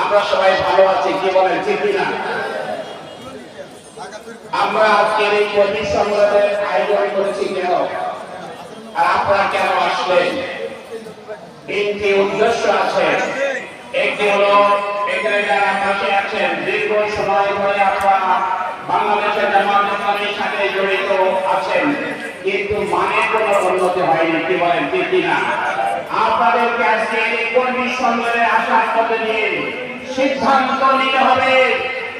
আমরা সবাই ভালো আছি, কি বলেন, ঠিক কিনা আমরা আজকের এই কর্মী সংগ্রামের আয়োজন করেছি কেন? আর আপনারা কেন আসলেন? তিনটি উদ্দেশ্য আছে। একটি হলো, এখানে যারা পাশে আছেন, দীর্ঘ সময় ধরে আপনারা বাংলাদেশের জামাত সাথে জড়িত আছেন, কিন্তু মানে কোনো উন্নতি হয়নি, কি বলেন, ঠিক কিনা আপনাদেরকে আজকে আসার মধ্যে দিয়ে সিদ্ধান্ত নিতে হবে।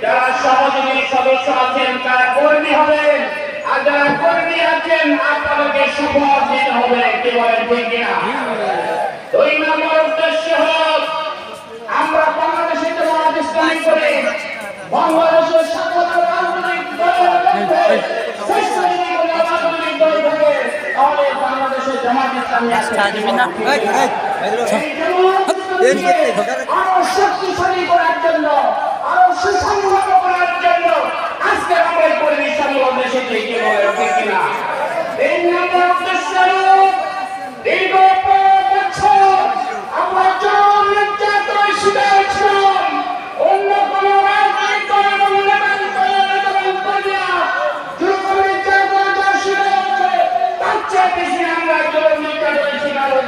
যারা সহযোগী সদস্য আছেন, তারা কর্মী হবেন। আর যারা কর্মী আছেন, আপনাদেরকে সুফল দিতে হবে। আরও শক্তিশালী করার জন্য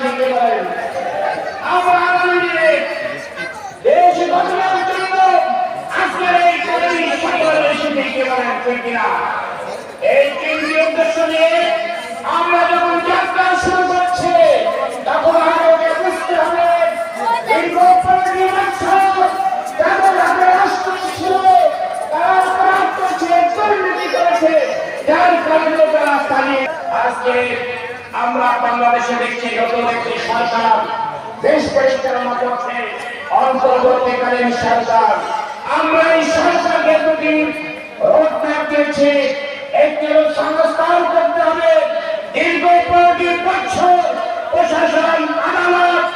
কি বলেন আমরা আগামী দিনে দেশ গঠনের জন্য আজকের এই কর্মী সম্মেলনে এসেছি কি বলেন ঠিক কিনা? এই তিনটি উদ্দেশ্য নিয়ে আমরা যখন যাত্রা শুরু করছি, তখন আমাদেরকে বুঝতে হবে, দীর্ঘ পনেরো বছর যাদের হাতে রাষ্ট্র ছিল, তারা অপরাধ করেছে দুর্নীতি করেছে যার কারণে তারা স্থানীয় আজকে আমরা বাংলাদেশে দেখছি নতুন সরকার, দেশ পরিচালনা করছে অন্তর্বর্তীকালীন সরকার। আমরা এই সরকারকে দুটি রোডম্যাপ দিয়েছি। একটি সংস্কার করতে হবে। দীর্ঘ পনেরোটি বছর প্রশাসন, আদালত,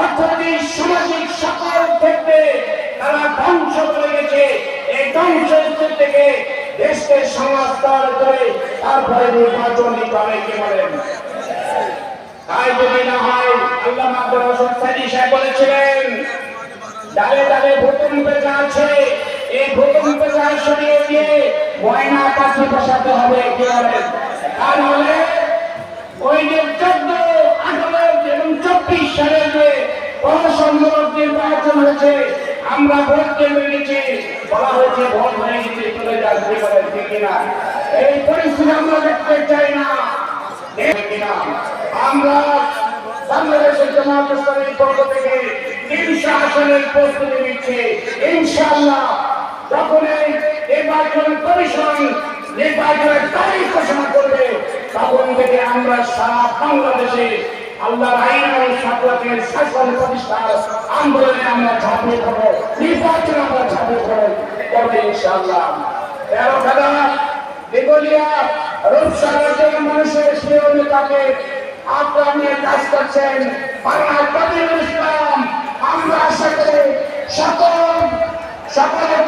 অর্থনৈতিক, সামাজিক সকল ক্ষেত্রে তারা ধ্বংস করে গেছে। এই ধ্বংসের থেকে দেশকে সংস্কার করে তারপরে নির্বাচন নিতে হবে কি বলেন? তাই যদি না হয় আল্লাহ আব্দুল রসুল সাদি সাহেব বলেছিলেন ডালে ডালে ভুতুম পেঁচা আছে এই ভুতুম পেঁচা সরিয়ে দিয়ে ময়না পাখি বসাতে হবে কি বলেন আর হলে ওই যে চোদ্দ, আঠারো এবং চব্বিশ সালে যে প্রশাসনমূলক নির্বাচন হয়েছে, আমরা ভোট কেন্দ্রে গেছি বলা হয়েছে ভোট হয়ে গেছে, চলে কি ঠিক কিনা? এই পরিস্থিতি আমরা দেখতে চাই না। আমরা বাংলাদেশের জামাত আমরা সারা বাংলাদেশে আল্লাহর আইন আমরা ঝাঁপিয়ে পড়ব, নির্বাচন আমরা ঝাঁপিয়ে পড়ব। করবে ইনশাআল্লাহ তেরো খেলা বেগলিয়া রূপসাগর থেকে মানুষের নেতাকে আপনারা নিয়ে কাজ করছেন বাংলার কবির ইসলাম। আমরা আশা করি সকল সকলের